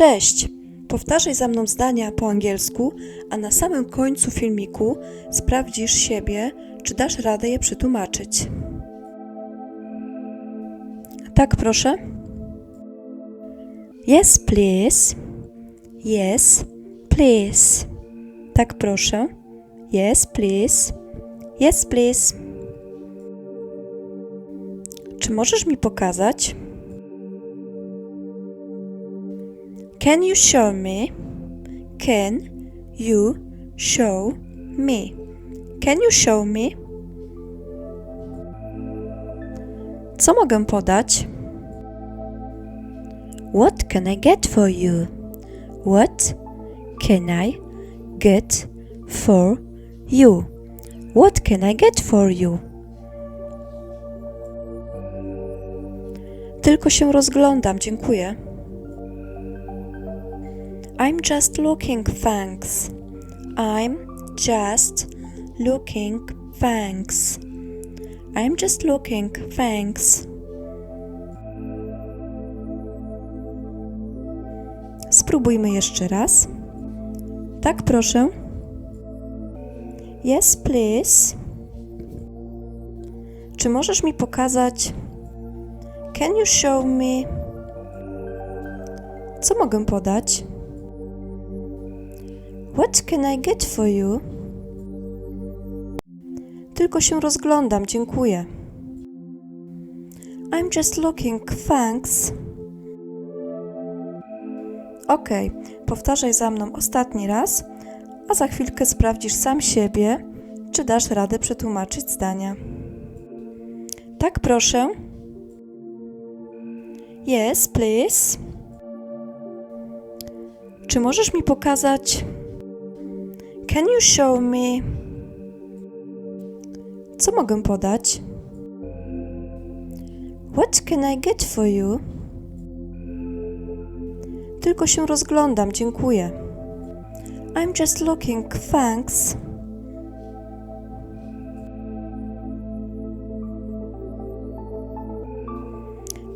Cześć! Powtarzaj za mną zdania po angielsku, a na samym końcu filmiku sprawdzisz siebie, czy dasz radę je przetłumaczyć. Tak, proszę. Yes, please. Yes, please. Tak, proszę. Yes, please. Yes, please. Czy możesz mi pokazać? Can you show me? Can you show me? Can you show me? Co mogę podać? What can I get for you? What can I get for you? What can I get for you? Tylko się rozglądam, dziękuję. I'm just looking, thanks. I'm just looking, thanks. I'm just looking, thanks. Spróbujmy jeszcze raz. Tak, proszę. Yes, please. Czy możesz mi pokazać? Can you show me? Co mogę podać? What can I get for you? Tylko się rozglądam, dziękuję. I'm just looking, thanks. Okej, powtarzaj za mną ostatni raz, a za chwilkę sprawdzisz sam siebie, czy dasz radę przetłumaczyć zdania. Tak, proszę. Yes, please. Czy możesz mi pokazać? Can you show me? Co mogę podać? What can I get for you? Tylko się rozglądam, dziękuję. I'm just looking, thanks.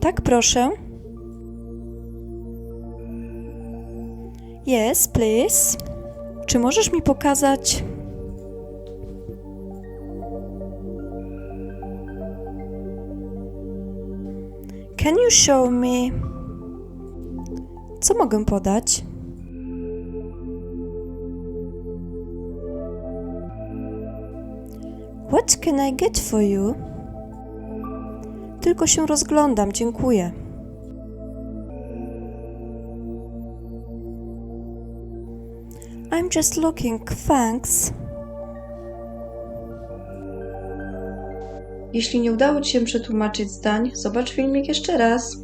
Tak, proszę. Yes, please. Czy możesz mi pokazać? Can you show me? Co mogę podać? What can I get for you? Tylko się rozglądam, dziękuję. I'm just looking, thanks. Jeśli nie udało Ci się przetłumaczyć zdań, zobacz filmik jeszcze raz.